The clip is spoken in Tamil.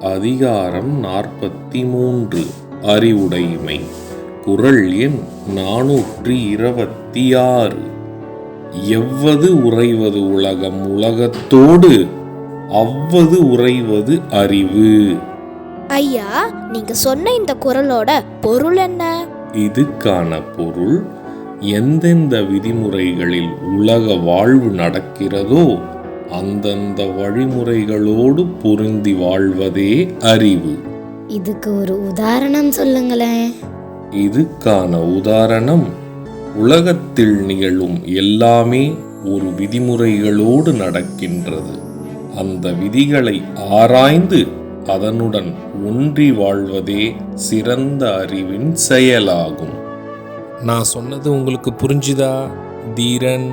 அதிகாரம் நாற்பத்தி மூன்று அறிவுடைமை. குரல் எண் நானூற்றி இருபத்தி ஆறு எவ்வது உறைவது உலகம் உலகத்தோடு அவ்வது உறைவது அறிவு. ஐயா நீங்க சொன்ன இந்த குரலோட பொருள் என்ன? இதுக்கான பொருள் எந்தெந்த விதிமுறைகளில் உலக வாழ்வு நடக்கிறதோ அந்தந்த வழிமுறைகளோடு பொருந்தி வாழ்வதே அறிவு. இதுக்கு ஒரு உதாரணம் சொல்லுங்களேன். இதுக்கான உதாரணம் உலகத்தில் நிகழும் எல்லாமே ஒரு விதிமுறைகளோடு நடக்கின்றது. அந்த விதிகளை ஆராய்ந்து அதனுடன் ஒன்றி வாழ்வதே சிறந்த அறிவின் செயலாகும். நான் சொன்னது உங்களுக்கு புரிஞ்சுதா? தீரன்